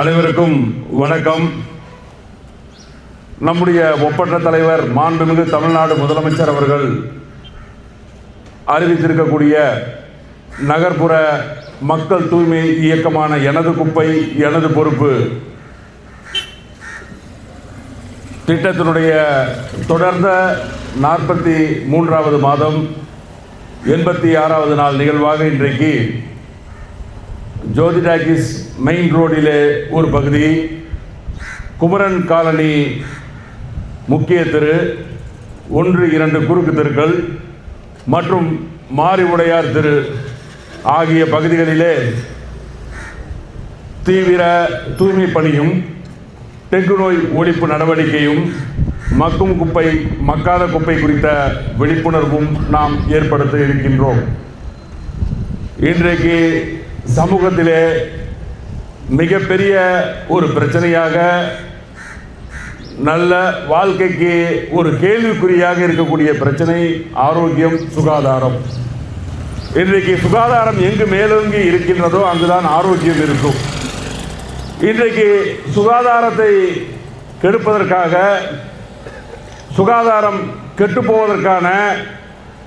அனைவருக்கும் வணக்கம். நம்முடைய ஒப்பற்ற தலைவர் மாண்புமிகு தமிழ்நாடு முதலமைச்சர் அவர்கள் அறிவித்திருக்கக்கூடிய நகர்ப்புற மக்கள் தூய்மை இயக்கமான எனது குப்பை எனது பொறுப்பு திட்டத்தினுடைய தொடர்ந்த நாற்பத்தி மூன்றாவது மாதம் எண்பத்தி ஆறாவது நாள் நிகழ்வாக இன்றைக்கு ஜோதி டாக்கிஸ் மெயின் ரோடிலே ஒரு பகுதி குமரன் காலனி முக்கிய தெரு ஒன்று இரண்டு குறுக்கு தெருக்கள் மற்றும் மாரி உடையார் தெரு ஆகிய பகுதிகளிலே தீவிர தூய்மை பணியும் டெங்கு நோய் ஒழிப்பு நடவடிக்கையும் மக்கும் குப்பை மக்காத குப்பை குறித்த விழிப்புணர்வும் நாம் ஏற்படுத்த இருக்கின்றோம். இன்றைக்கு சமூகத்திலே மிகப்பெரிய ஒரு பிரச்சனையாக நல்ல வாழ்க்கைக்கு ஒரு கேள்விக்குறியாக இருக்கக்கூடிய பிரச்சனை ஆரோக்கியம் சுகாதாரம். இன்றைக்கு சுகாதாரம் எங்கு மேலோங்கி இருக்கின்றதோ அங்குதான் ஆரோக்கியம் இருக்கும். இன்றைக்கு சுகாதாரத்தை கெடுப்பதற்காக சுகாதாரம் கெட்டுப்போவதற்கான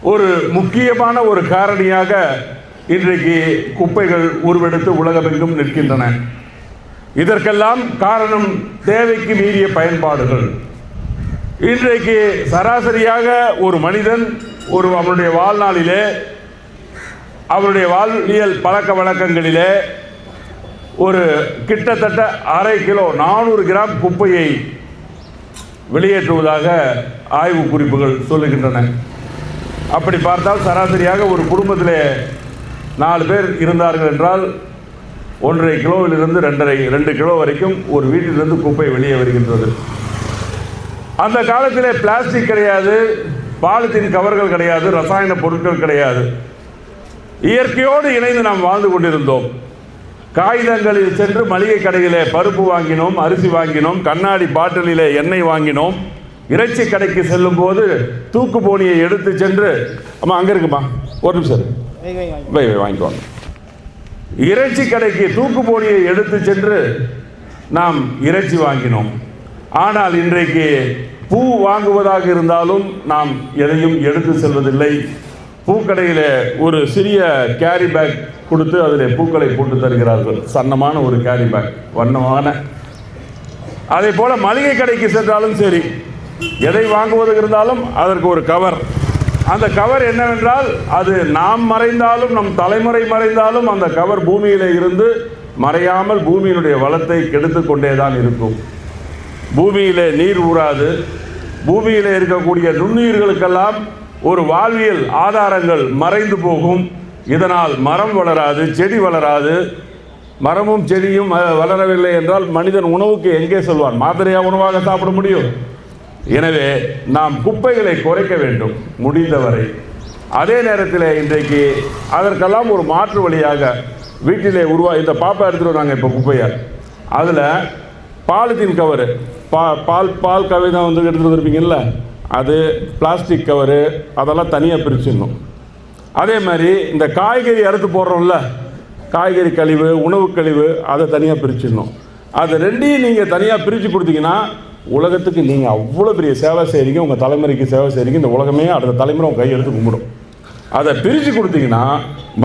ஒரு முக்கியமான ஒரு காரணியாக இன்றைக்கு குப்பைகள் உருவெடுத்து உலகமெங்கும் நிற்கின்றன. இதற்கெல்லாம் காரணம் தேவைக்கு மீறிய பயன்பாடுகள். இன்றைக்கு சராசரியாக ஒரு மனிதன் ஒரு அவருடைய வாழ்நாளிலே அவருடைய வாழ்வியல் பழக்க வழக்கங்களிலே ஒரு கிட்டத்தட்ட அரை கிலோ நானூறு கிராம் குப்பையை வெளியேற்றுவதாக ஆய்வு குறிப்புகள் சொல்லுகின்றன. அப்படி பார்த்தால் சராசரியாக ஒரு குடும்பத்தில் நாலு பேர் இருந்தார்கள் என்றால் ஒன்றரை கிலோவிலிருந்து ரெண்டரை ரெண்டு கிலோ வரைக்கும் ஒரு வீட்டிலிருந்து குப்பை வெளியே வருகின்றது. அந்த காலத்திலே பிளாஸ்டிக் கிடையாது பாலித்தீன் கவர்கள் கிடையாது ரசாயன பொருட்கள் கிடையாது. இயற்கையோடு இணைந்து நாம் வாழ்ந்து கொண்டிருந்தோம். காகிதங்களில் சென்று மளிகை கடையிலே பருப்பு வாங்கினோம் அரிசி வாங்கினோம் கண்ணாடி பாட்டிலே எண்ணெய் வாங்கினோம். இறைச்சி கடைக்கு செல்லும் போது தூக்கு போனியை எடுத்து சென்று அம்மா அங்கே இருக்குமா? ஒரு நிமிஷம். வை வை வாங்கிக்கோங்க இறைச்சி கடைக்கு தூக்கு போனியை எடுத்து சென்று நாம் இறைச்சி வாங்கினோம். ஆனால் இன்றைக்கு பூ வாங்குவதாக இருந்தாலும் நாம் எதையும் எடுத்து செல்வதில்லை. பூக்கடையில் ஒரு சிறிய கேரி பேக் கொடுத்து அதில் பூக்களை போட்டு தருகிறார்கள். சன்னமான ஒரு கேரி பேக் வண்ணமான. அதே போல் மளிகை கடைக்கு சென்றாலும் சரி எதை வாங்குவதற்கு இருந்தாலும் அதற்கு ஒரு கவர் அந்த கவர் என்னவென்றால் அது நாம் மறைந்தாலும் நம் தலைமுறை மறைந்தாலும் அந்த கவர் பூமியிலே இருந்து மறையாமல் பூமியினுடைய வளத்தை கெடுத்து கொண்டே தான் இருக்கும். பூமியிலே நீர் ஊறாது. பூமியிலே இருக்கக்கூடிய நுண்ணுயிர்களுக்கெல்லாம் ஒரு வாழ்வியல் ஆதாரங்கள் மறைந்து போகும். இதனால் மரம் வளராது செடி வளராது. மரமும் செடியும் வளரவில்லை என்றால் மனிதன் உணவுக்கு எங்கே செல்வான்? மாதிரியாக உணவாக சாப்பிட முடியும்? எனவே நாம் குப்பைகளை குறைக்க வேண்டும் முடிந்தவரை. அதே நேரத்தில் இன்றைக்கு அதற்கெல்லாம் ஒரு மாற்று வழியாக வீட்டிலே உருவா இந்த பாப்பா எடுத்துகிட்டு வந்தாங்க இப்போ குப்பையை. அதில் பாலித்தீன் கவரு பா பால் பால் கவிதம் வந்து எடுத்துகிட்டு வந்துருப்பீங்கள்ல அது பிளாஸ்டிக் கவரு அதெல்லாம் தனியாக பிரிச்சிடணும். அதே மாதிரி இந்த காய்கறி அறுத்து போடுறோம்ல? காய்கறி கழிவு உணவு கழிவு அதை தனியாக பிரிச்சிடணும். அது ரெண்டையும் நீங்கள் தனியாக பிரித்து கொடுத்தீங்கன்னா உலகத்துக்கு நீங்கள் அவ்வளோ பெரிய சேவை செய்கிறீங்க உங்கள் தலைமுறைக்கு சேவை செய்கிறீங்க இந்த உலகமே அடுத்த தலைமுறை உங்கள் கையெடுத்து கும்பிடும். அதை பிரித்து கொடுத்தீங்கன்னா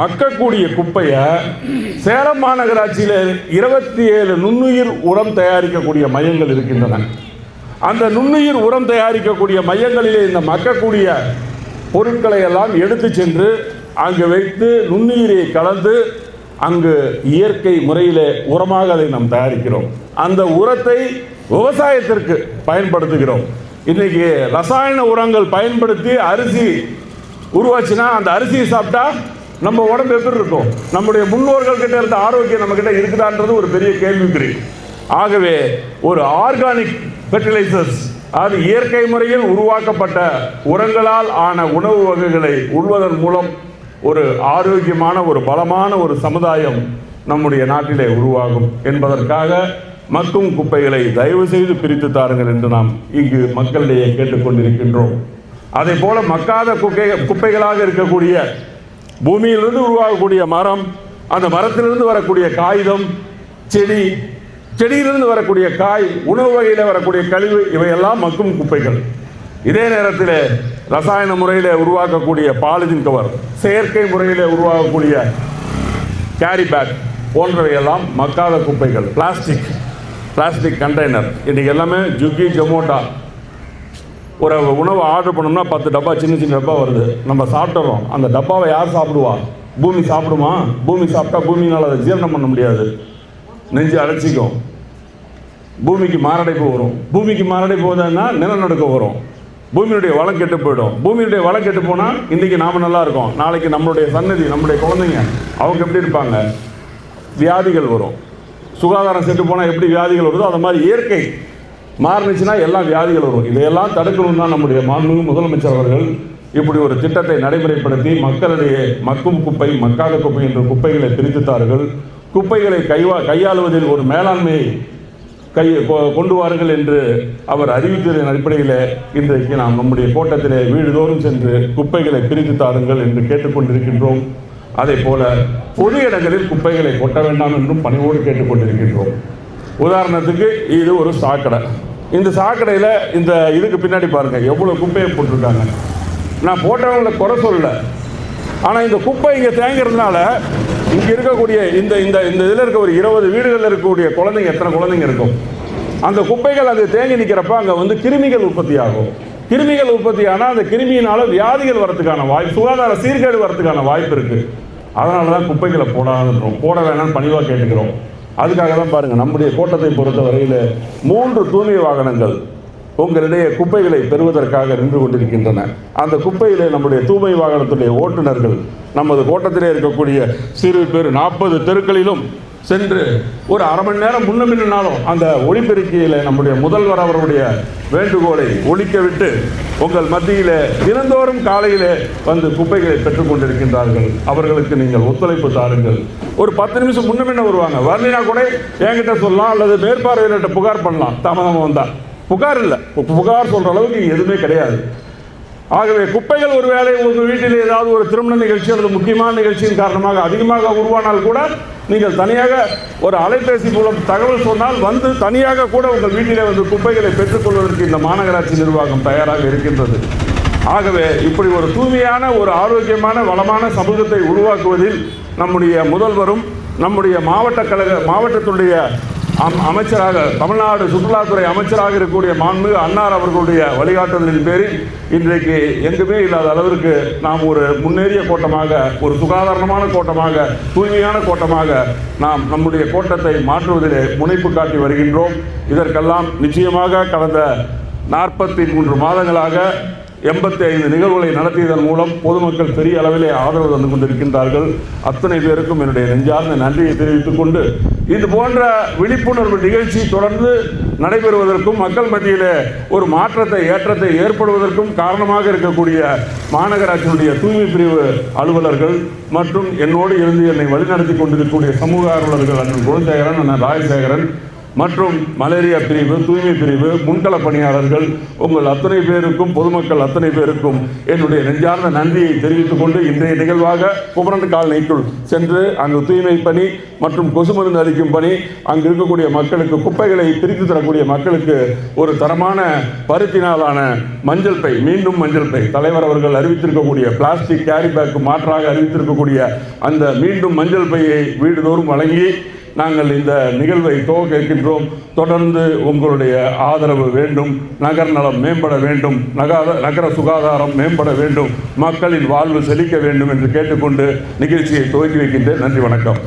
மக்கக்கூடிய குப்பையை சேலம் மாநகராட்சியில் இருபத்தி ஏழு நுண்ணுயிர் உரம் தயாரிக்கக்கூடிய மையங்கள் இருக்கின்றன. அந்த நுண்ணுயிர் உரம் தயாரிக்கக்கூடிய மையங்களிலே இந்த மக்கக்கூடிய பொருட்களை எல்லாம் எடுத்து சென்று அங்கு வைத்து நுண்ணுயிரை கலந்து அங்கு இயற்கை முறையிலே உரமாக அதை நாம் தயாரிக்கிறோம். அந்த உரத்தை விவசாயத்திற்கு பயன்படுத்துகிறோம். இன்னைக்கு ரசாயன உரங்கள் பயன்படுத்தி அரிசி உருவாச்சுன்னா அந்த அரிசியை சாப்பிட்டா நம்ம உடம்பு எப்படி இருக்கும்? நம்முடைய முன்னோர்கள் கிட்ட இருந்த ஆரோக்கியம் நம்ம கிட்ட இருக்குதான்றது ஒரு பெரிய கேள்விக்குறி. ஆகவே ஒரு ஆர்கானிக் ஃபெர்டிலைசர்ஸ் அது இயற்கை முறையில் உருவாக்கப்பட்ட உரங்களால் ஆன உணவு வகைகளை உள்வதன் மூலம் ஒரு ஆரோக்கியமான ஒரு பலமான ஒரு சமுதாயம் நம்முடைய நாட்டிலே உருவாகும். என்பதற்காக மக்கும் குப்பைகளை தயவு செய்து பிரித்து தாருங்கள் என்று நாம் இங்கு மக்களிடையே கேட்டுக்கொண்டிருக்கின்றோம். அதே போல மக்காத குப்பை குப்பைகளாக இருக்கக்கூடிய பூமியிலிருந்து உருவாகக்கூடிய மரம் அந்த மரத்திலிருந்து வரக்கூடிய காகிதம் செடி செடியிலிருந்து வரக்கூடிய காய் உணவு வகையில் வரக்கூடிய கழிவு இவையெல்லாம் மக்கும் குப்பைகள். இதே நேரத்தில் ரசாயன முறையில் உருவாக்கக்கூடிய பாலிதின் கவர் செயற்கை முறையில் உருவாகக்கூடிய கேரி பேக் போன்றவையெல்லாம் மக்காத குப்பைகள் பிளாஸ்டிக் பிளாஸ்டிக் கண்டெய்னர் இன்றைக்கி எல்லாமே ஜுக்கி ஜொமோட்டா ஒரு உணவு ஆர்டர் பண்ணோம்னா பத்து டப்பா சின்ன சின்ன டப்பா வருது. நம்ம சாப்பிட்றோம் அந்த டப்பாவை யார் சாப்பிடுவா? பூமி சாப்பிடுமா? பூமி சாப்பிட்டா பூமியினால் அதை ஜீரணம் பண்ண முடியாது. நெஞ்சு அடைச்சிக்கும். பூமிக்கு மாரடைப்பு வரும். பூமிக்கு மாரடைப்பு வந்ததுன்னா நிலநடுக்கம் வரும். பூமியுடைய வளம் கெட்டு போயிடும். பூமியுடைய வளம் கெட்டு போனால் இன்றைக்கி நாம் நல்லா இருக்கோம். நாளைக்கு நம்மளுடைய சன்னதி நம்மளுடைய குழந்தைங்க அவங்க எப்படி இருப்பாங்க? வியாதிகள் வரும். சுகாதாரம் செட்டு போனால் எப்படி வியாதிகள் வருதோ அந்த மாதிரி இயற்கை மாறுனுச்சுன்னா எல்லாம் வியாதிகள் வரும். இதையெல்லாம் தடுக்கணும் தான் நம்முடைய மாண்புமிகு முதலமைச்சர் அவர்கள் இப்படி ஒரு திட்டத்தை நடைமுறைப்படுத்தி மக்களிடையே மக்கும் குப்பை மக்காத குப்பை என்ற குப்பைகளை பிரித்துத்தார்கள். குப்பைகளை கைவா கையாளுவதில் ஒரு மேலாண்மையை கை கொ- கொண்டு வாருங்கள் என்று அவர் அறிவித்ததன் அடிப்படையில் இன்றைக்கு நாம் நம்முடைய கோட்டத்திலே வீடுதோறும் சென்று குப்பைகளை பிரித்து தாருங்கள் என்று கேட்டுக்கொண்டிருக்கின்றோம். அதே போல பொது இடங்களில் குப்பைகளை கொட்ட வேண்டாம் என்றும் பணிவோடு கேட்டுக்கொண்டிருக்கின்றோம். உதாரணத்துக்கு இது ஒரு சாக்கடை. இந்த சாக்கடையில் இந்த இதுக்கு பின்னாடி பாருங்கள் எவ்வளோ குப்பையை போட்டிருக்காங்க. நான் போட்டவங்களை குறை சொல்லலை. ஆனால் இந்த குப்பை இங்கே தேங்கிறதுனால இங்கே இருக்கக்கூடிய இந்த இந்த இந்த இதில் இருக்க ஒரு இருபது வீடுகளில் இருக்கக்கூடிய குழந்தைங்க எத்தனை குழந்தைங்க இருக்கும்? அந்த குப்பைகள் அது தேங்கி நிற்கிறப்ப அங்கே வந்து கிருமிகள் உற்பத்தி ஆகும். கிருமிகள் உற்பத்தி ஆனால் அந்த கிருமியினால வியாதிகள் வரத்துக்கான வாய்ப்பு சுகாதார சீர்கேடு வரதுக்கான வாய்ப்பு இருக்குது அதனால தான் குப்பைகளை போடாதுன்றோம். போட வேணாம்னு பணிவாக கேட்டுக்கிறோம். அதுக்காக தான் பாருங்கள் நம்முடைய கோட்டத்தை பொறுத்த வரையில் மூன்று தூய்மை வாகனங்கள். உங்களிடையே குப்பைகளை பெறுவதற்காக நின்று கொண்டிருக்கின்றன. அந்த குப்பையிலே நம்முடைய தூய்மை வாகனத்துடைய ஓட்டுநர்கள் நமது கோட்டத்திலே இருக்கக்கூடிய சிறு பேர் நாற்பது தெருக்களிலும் சென்று ஒரு அரை மணி நேரம் முன்ன முன்னாலும் அந்த ஒளிபெருக்கியில் நம்முடைய முதல்வர் அவருடைய வேண்டுகோளை ஒழிக்க விட்டு உங்கள் மத்தியிலே தினந்தோறும் காலையிலே வந்து குப்பைகளை பெற்றுக் கொண்டிருக்கின்றார்கள். அவர்களுக்கு நீங்கள் ஒத்துழைப்பு தாருங்கள். ஒரு பத்து நிமிஷம் முன்ன வருவாங்க. வரலினா கூட என்கிட்ட சொல்லலாம் அல்லது மேற்பார்வையாளர்கிட்ட புகார் பண்ணலாம். தாமதமாக வந்தால் புகார் இல்லை. புகார் சொல்கிற அளவுக்கு எதுவுமே கிடையாது. ஆகவே குப்பைகள் ஒரு வேலை உங்கள் வீட்டில் ஏதாவது ஒரு திருமண நிகழ்ச்சி அல்லது முக்கியமான நிகழ்ச்சியின் காரணமாக அதிகமாக உருவானால் கூட நீங்கள் தனியாக ஒரு அலைபேசி மூலம் தகவல் சொன்னால் வந்து தனியாக கூட உங்கள் வீட்டிலே வந்து குப்பைகளை பெற்றுக்கொள்வதற்கு இந்த மாநகராட்சி நிர்வாகம் தயாராக இருக்கின்றது. ஆகவே இப்படி ஒரு தூய்மையான ஒரு ஆரோக்கியமான வளமான சமூகத்தை உருவாக்குவதில் நம்முடைய முதல்வரும் நம்முடைய மாவட்ட கழக மாவட்டத்துடைய அம்- அமைச்சராக தமிழ்நாடு சுற்றுலாத்துறை அமைச்சராக இருக்கக்கூடிய மாண்புமிகு அன்னார் அவர்களுடைய வழிகாட்டுதலின் பேரில் இன்றைக்கு எங்குமே இல்லாத அளவிற்கு நாம் ஒரு முன்னேறிய கோட்டமாக ஒரு சுகாதாரமான கோட்டமாக தூய்மையான கோட்டமாக நாம் நம்முடைய கோட்டத்தை மாற்றுவதிலே முனைப்பு காட்டி வருகின்றோம். இதற்கெல்லாம் நிச்சயமாக கடந்த நாற்பத்தி மூன்று மாதங்களாக எண்பத்தி ஐந்து நிகழ்வுகளை நடத்தியதன் மூலம் பொதுமக்கள் பெரிய அளவிலே ஆதரவு தந்து கொண்டிருக்கின்றார்கள். அத்தனை பேருக்கும் என்னுடைய நெஞ்சார்ந்த நன்றியை தெரிவித்துக் கொண்டு இது போன்ற விழிப்புணர்வு நிகழ்ச்சி தொடர்ந்து நடைபெறுவதற்கும் மக்கள் மத்தியிலே ஒரு மாற்றத்தை ஏற்றத்தை ஏற்படுவதற்கும் காரணமாக இருக்கக்கூடிய மாநகராட்சியினுடைய தூய்மை பிரிவு அலுவலர்கள் மற்றும் என்னோடு இருந்து என்னை வழிநடத்தி கொண்டிருக்கக்கூடிய சமூக ஆர்வலர்கள் அண்ணன் குணசேகரன் அண்ணன் ராஜசேகரன் மற்றும் மலேரியா பிரிவு தூய்மை பிரிவு முன்கள பணியாளர்கள் உங்கள் அத்தனை பேருக்கும் பொதுமக்கள் அத்தனை பேருக்கும் என்னுடைய நெஞ்சார்ந்த நன்றியை தெரிவித்துக் கொண்டு இன்றைய நிகழ்வாக குமரன் காலனிக்குள் சென்று அங்கு தூய்மை பணி மற்றும் கொசு மருந்து அளிக்கும் பணி அங்கு இருக்கக்கூடிய மக்களுக்கு குப்பைகளை பிரித்து தரக்கூடிய மக்களுக்கு ஒரு தரமான பருத்தினாலான மஞ்சள் பை மீண்டும் மஞ்சள் பை. தலைவர் அவர்கள் அறிவித்திருக்கக்கூடிய பிளாஸ்டிக் கேரி பேக்கு மாற்றாக அறிவித்திருக்கக்கூடிய அந்த மீண்டும் மஞ்சள் பையை வீடுதோறும் வழங்கி நாங்கள் இந்த நிகழ்வை துவக்கின்றோம் தொடர்ந்து உங்களுடைய ஆதரவு வேண்டும். நகர் நலம் மேம்பட வேண்டும். நகாத நகர சுகாதாரம் மேம்பட வேண்டும். மக்களின் வாழ்வு செழிக்க வேண்டும் என்று கேட்டுக்கொண்டு நிகழ்ச்சியை துவக்கி வைக்கின்றேன். நன்றி வணக்கம்.